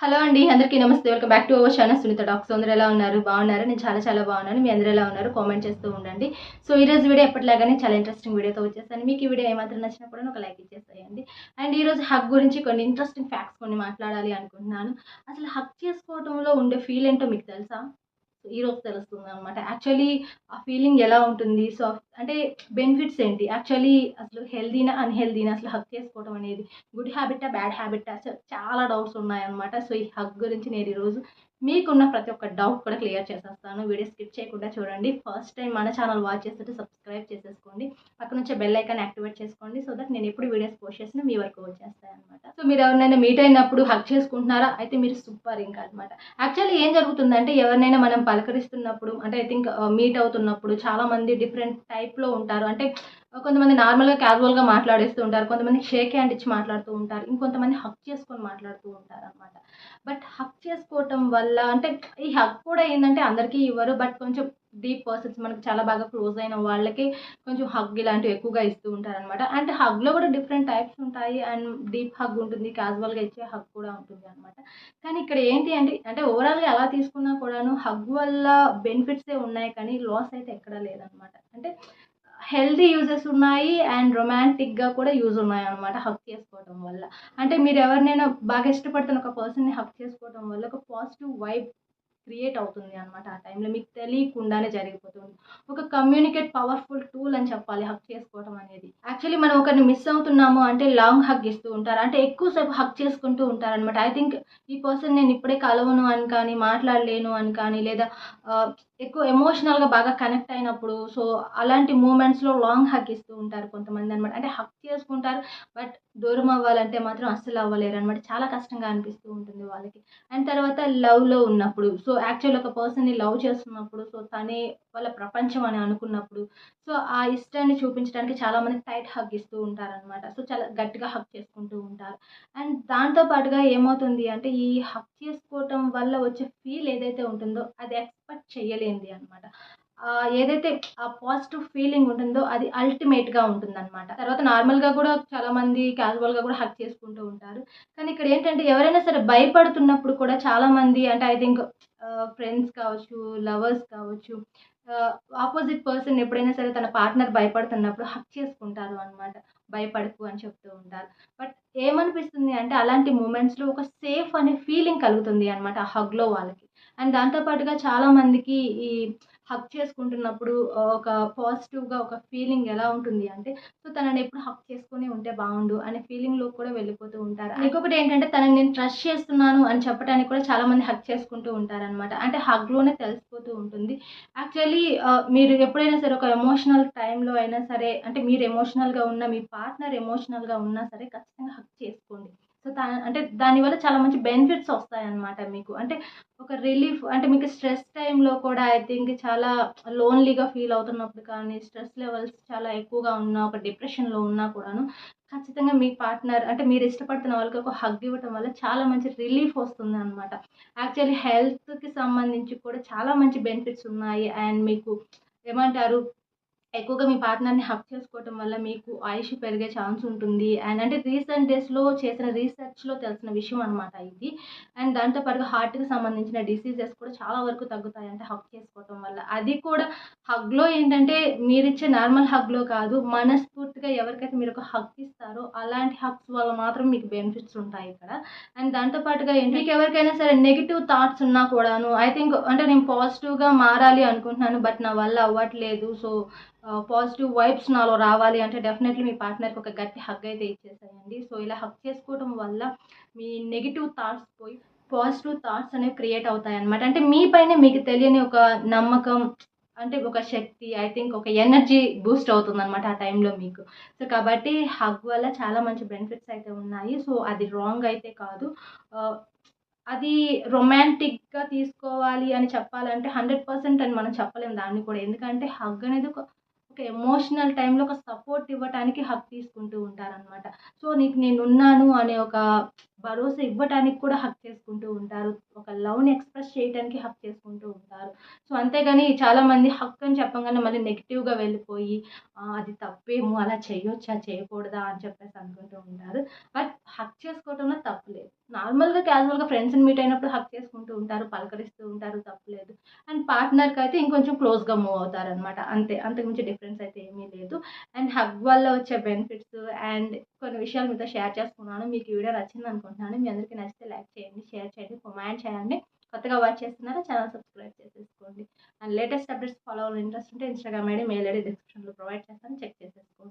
Hello అండి అందరికీ నమస్తే. Welcome back to our channel Sunitha docs. అందరూ ఎలా ఉన్నారు? బాగున్నారు? నేను చాలా చాలా బాగున్నాను. మీ అందరూ ఎలా ఉన్నారు? కామెంట్ చేస్తూ ఉండండి. సో ఈరోజు వీడియో ఎప్పటిలాగానే చాలా ఇంట్రెస్టింగ్ వీడియోతో వచ్చేసాను మీకు ఈ వీడియో ఏమాత్రం నచ్చినా కూడా ఒక లైక్ ఇచ్చేసేయండి. అండ్ ఈ రోజు హక్ గురించి కొన్ని ఇంట్రెస్టింగ్ ఫ్యాక్ట్స్ కొన్ని మాట్లాడాలి అనుకుంటున్నాను. అసలు హక్ చేసుకోవడంలో ఉండే ఫీల్ ఏంటో మీకు తెలుసా? సో తెలుస్తుంది అనమాట యాక్చువల్లీ ఆ ఫీలింగ్ ఎలా ఉంటుంది? సో అంటే బెనిఫిట్స్ ఏంటి? యాక్చువల్లీ అసలు హెల్దీనా అన్హెల్దీనా అసలు హక్ చేసుకోవడం అనేది గుడ్ హ్యాబిటా బ్యాడ్ హ్యాబిటా చాలా డౌట్స్ ఉన్నాయన్నమాట. సో ఈ హక్ గురించి నేను ఈరోజు మీకున్న ప్రతి ఒక్క డౌట్ కూడా క్లియర్ చేసేస్తాను. వీడియో స్కిప్ చేయకుండా చూడండి. ఫస్ట్ టైం మన ఛానల్ వాచ్ చేస్తుంటే సబ్స్క్రైబ్ చేసేసుకోండి. పక్కన వచ్చే బెల్ ఐకాన్ యాక్టివేట్ చేసుకోండి. సో దట్ నేను ఎప్పుడు వీడియోస్ పోస్ట్ చేసినా మీ వరకు వచ్చేస్తాయి అనమాట సో మీరు ఎవరినైనా మీట్ అయినప్పుడు హక్ చేసుకుంటున్నారా? అయితే మీరు సూపర్ ఇంకా అనమాట యాక్చువల్లీ ఏం జరుగుతుందంటే ఎవరినైనా మనం పలకరిస్తున్నప్పుడు అంటే ఐ థింక్ మీట్ అవుతున్నప్పుడు చాలా మంది డిఫరెంట్ టైప్లో ఉంటారు. అంటే కొంతమంది నార్మల్గా క్యాజువల్గా మాట్లాడేస్తూ ఉంటారు. కొంతమంది షేక్ హ్యాండ్ ఇచ్చి మాట్లాడుతూ ఉంటారు. ఇంకొంతమంది హక్ చేసుకొని మాట్లాడుతూ ఉంటారు అనమాట బట్ హక్ చేసుకోవటం వల్ల అంటే ఈ హక్ కూడా ఏంటంటే అందరికీ ఇవ్వరు. బట్ కొంచెం డీప్ పర్సన్స్ మనకు చాలా బాగా క్లోజ్ అయిన వాళ్ళకి కొంచెం హగ్ ఇలాంటివి ఎక్కువగా ఇస్తూ ఉంటారు అనమాట అండ్ హగ్లో కూడా డిఫరెంట్ టైప్స్ ఉంటాయి. అండ్ డీప్ హగ్ ఉంటుంది. క్యాజువల్గా ఇచ్చే హగ్ కూడా ఉంటుంది అనమాట కానీ ఇక్కడ ఏంటి అంటే అంటే ఓవరాల్గా ఎలా తీసుకున్నా కూడాను హగ్ వల్ల బెనిఫిట్సే ఉన్నాయి. కానీ లాస్ అయితే ఎక్కడా లేదనమాట అంటే హెల్దీ యూజెస్ ఉన్నాయి అండ్ రొమాంటిక్గా కూడా యూజ్ ఉన్నాయి అనమాట హక్ చేసుకోవడం వల్ల. అంటే మీరు ఎవరినైనా బాగా ఇష్టపడుతున్న ఒక పర్సన్ని హక్ చేసుకోవడం వల్ల ఒక పాజిటివ్ వైబ్ క్రియేట్ అవుతుంది అనమాట ఆ టైంలో మీకు తెలియకుండానే జరిగిపోతుంది. ఒక కమ్యూనికేట్ పవర్ఫుల్ టూల్ అని చెప్పాలి హక్ చేసుకోవడం అనేది. యాక్చువల్లీ మనం ఒకరిని మిస్ అవుతున్నాము అంటే లాంగ్ హక్ ఇస్తూ ఉంటారు. అంటే ఎక్కువసేపు హక్ చేసుకుంటూ ఉంటారనమాట ఐ థింక్ ఈ పర్సన్ నేను ఇప్పుడే కలవను అని కానీ మాట్లాడలేను అని కానీ లేదా ఎక్కువ ఎమోషనల్గా బాగా కనెక్ట్ అయినప్పుడు సో అలాంటి మూమెంట్స్లో లాంగ్ హక్ ఇస్తూ ఉంటారు కొంతమంది అనమాట అంటే హక్ చేసుకుంటారు బట్ దూరం అవ్వాలంటే మాత్రం అస్సలు అవ్వలేరు అనమాట చాలా కష్టంగా అనిపిస్తూ ఉంటుంది వాళ్ళకి. అండ్ తర్వాత లవ్లో ఉన్నప్పుడు సో యాక్చువల్ ఒక పర్సన్ని లవ్ చేస్తున్నప్పుడు సో తనే వాళ్ళ ప్రపంచం అని అనుకున్నప్పుడు సో ఆ ఇష్టాన్ని చూపించడానికి చాలామంది టైట్ హక్ ఇస్తూ ఉంటారనమాట సో చాలా గట్టిగా హక్ చేసుకుంటూ ఉంటారు. అండ్ దాంతో పాటుగా ఏమవుతుంది అంటే ఈ హక్ చేసుకోవటం వల్ల వచ్చే ఫీల్ ఏదైతే ఉంటుందో అది ఎక్స్పెక్ట్ చేయలేనిది అనమాట ఏదైతే ఆ పాజిటివ్ ఫీలింగ్ ఉంటుందో అది అల్టిమేట్గా ఉంటుందన్నమాట. తర్వాత నార్మల్గా కూడా చాలామంది క్యాజువల్గా కూడా హక్ చేసుకుంటూ ఉంటారు. కానీ ఇక్కడ ఏంటంటే ఎవరైనా సరే భయపడుతున్నప్పుడు కూడా చాలామంది అంటే ఐ థింక్ ఫ్రెండ్స్ కావచ్చు లవర్స్ కావచ్చు ఆపోజిట్ పర్సన్ ఎప్పుడైనా సరే తన పార్ట్నర్ భయపడుతున్నప్పుడు హక్ చేసుకుంటారు అనమాట భయపడకు అని చెప్తూ ఉంటారు. బట్ ఏమనిపిస్తుంది అంటే అలాంటి మూమెంట్స్లో ఒక సేఫ్ అనే ఫీలింగ్ కలుగుతుంది అనమాట ఆ హగ్లో వాళ్ళకి. అండ్ దాంతోపాటుగా చాలామందికి ఈ హక్ చేసుకుంటున్నప్పుడు ఒక పాజిటివ్గా ఒక ఫీలింగ్ ఎలా ఉంటుంది అంటే సో తనని ఎప్పుడు హక్ చేసుకొని ఉంటే బాగుండు అనే ఫీలింగ్లో కూడా వెళ్ళిపోతూ ఉంటారు. ఇంకొకటి ఏంటంటే తనని నేను ట్రస్ట్ చేస్తున్నాను అని చెప్పడానికి కూడా చాలామంది హక్ చేసుకుంటూ ఉంటారనమాట అంటే హగ్లోనే తెలిసిపోతూ ఉంటుంది. యాక్చువల్లీ మీరు ఎప్పుడైనా సరే ఒక ఎమోషనల్ టైంలో అయినా సరే అంటే మీరు ఎమోషనల్గా ఉన్న మీ పార్ట్నర్ ఎమోషనల్గా ఉన్నా సరే ఖచ్చితంగా హక్ చేసుకోండి. సో దా అంటే దానివల్ల చాలా మంచి బెనిఫిట్స్ వస్తాయన్నమాట మీకు. అంటే ఒక రిలీఫ్ అంటే మీకు స్ట్రెస్ టైంలో కూడా ఐ థింక్ చాలా లోన్లీగా ఫీల్ అవుతున్నప్పుడు కానీ స్ట్రెస్ లెవెల్స్ చాలా ఎక్కువగా ఉన్న ఒక డిప్రెషన్లో ఉన్నా కూడాను ఖచ్చితంగా మీ పార్ట్నర్ అంటే మీరు ఇష్టపడుతున్న వాళ్ళకి ఒక హగ్ ఇవ్వటం వల్ల చాలా మంచి రిలీఫ్ వస్తుంది అనమాట యాక్చువల్లీ హెల్త్కి సంబంధించి కూడా చాలా మంచి బెనిఫిట్స్ ఉన్నాయి. అండ్ మీకు ఏమంటారు ఎక్కువగా మీ పార్ట్నర్ని హక్ చేసుకోవటం వల్ల మీకు ఆయుష్ పెరిగే ఛాన్స్ ఉంటుంది. అండ్ అంటే రీసెంట్ డేస్లో చేసిన రీసెర్చ్లో తెలిసిన విషయం అనమాట ఇది. అండ్ దాంతోపాటుగా హార్ట్కి సంబంధించిన డిసీజెస్ కూడా చాలా వరకు తగ్గుతాయి అంటే హక్ చేసుకోవటం వల్ల. అది కూడా హగ్లో ఏంటంటే మీరిచ్చే నార్మల్ హగ్లో కాదు మనస్ఫూర్తిగా ఎవరికైతే మీరు ఒక హక్ ఇస్తారో అలాంటి హక్స్ వల్ల మాత్రం మీకు బెనిఫిట్స్ ఉంటాయి ఇక్కడ. అండ్ దాంతోపాటుగా ఏంటి మీకు ఎవరికైనా సరే నెగిటివ్ థాట్స్ ఉన్నా కూడాను ఐ థింక్ అంటే నేను పాజిటివ్గా మారాలి అనుకుంటున్నాను బట్ నా వల్ల అవ్వట్లేదు. సో పాజిటివ్ వైబ్స్ నాలో రావాలి అంటే డెఫినెట్లీ మీ పార్ట్నర్కి ఒక గట్టి హగ్ అయితే ఇచ్చేసాయండి. సో ఇలా హగ్ చేసుకోవడం వల్ల మీ నెగిటివ్ థాట్స్ పోయి పాజిటివ్ థాట్స్ అనేవి క్రియేట్ అవుతాయి అనమాట అంటే మీపైనే మీకు తెలియని ఒక నమ్మకం అంటే ఒక శక్తి ఐ థింక్ ఒక ఎనర్జీ బూస్ట్ అవుతుంది అనమాట ఆ టైంలో మీకు. సో కాబట్టి హగ్ వల్ల చాలా మంచి బెనిఫిట్స్ అయితే ఉన్నాయి. సో అది రాంగ్ అయితే కాదు. అది రొమాంటిక్గా తీసుకోవాలి అని చెప్పాలంటే హండ్రెడ్ పర్సెంట్ అని మనం చెప్పలేము దాన్ని కూడా. ఎందుకంటే హగ్ అనేది ఒక ఒక ఎమోషనల్ టైంలో ఒక సపోర్ట్ ఇవ్వటానికి హక్ తీసుకుంటూ ఉంటారనమాట సో నీకు నేను ఉన్నాను అనే ఒక భరోసా ఇవ్వటానికి కూడా హక్ చేసుకుంటూ ఉంటారు. ఒక లవ్ని ఎక్స్ప్రెస్ చేయడానికి హక్ చేసుకుంటూ ఉంటారు. సో అంతేగాని చాలామంది హక్ అని చెప్పగానే మళ్ళీ నెగిటివ్గా వెళ్ళిపోయి అది తప్పేమో అలా చేయొచ్చా చేయకూడదా? అని చెప్పేసి అనుకుంటూ ఉంటారు. బట్ హక్ చేసుకోవడంలో తప్పులేదు నార్మల్గా క్యాజువల్గా ఫ్రెండ్స్ని మీట్ అయినప్పుడు హక్ చేసుకుంటూ ఉంటారు పలకరిస్తూ ఉంటారు తప్పులేదు అండ్ పార్ట్నర్కి అయితే ఇంకొంచెం క్లోజ్గా మూవ్ అవుతారు అనమాట అంతే అంతకుమించి డిఫరెన్స్ అయితే ఏమీ లేదు. అండ్ హగ్ వల్ల వచ్చే బెనిఫిట్స్ అండ్ కొన్ని విషయాలు మీతో షేర్ చేసుకున్నాను. మీకు ఈ వీడియో నచ్చింది అనుకుంటున్నాను. మీ అందరికీ నచ్చితే లైక్ చేయండి షేర్ చేయండి కామెంట్ చేయండి. కొత్తగా వాచ్ చేస్తున్నారా ఛానల్ సబ్స్క్రైబ్ చేసేసుకోండి. అండ్ లేటెస్ట్ అప్డేట్స్ ఫాలో అవ్వాలని ఇంట్రెస్ట్ ఉంటే ఇన్స్టాగ్రామ్ ఐడి మెయిల్ ఐడి డిస్క్రిప్షన్లో ప్రొవైడ్ చేస్తాను. చెక్ చేసేసుకోండి.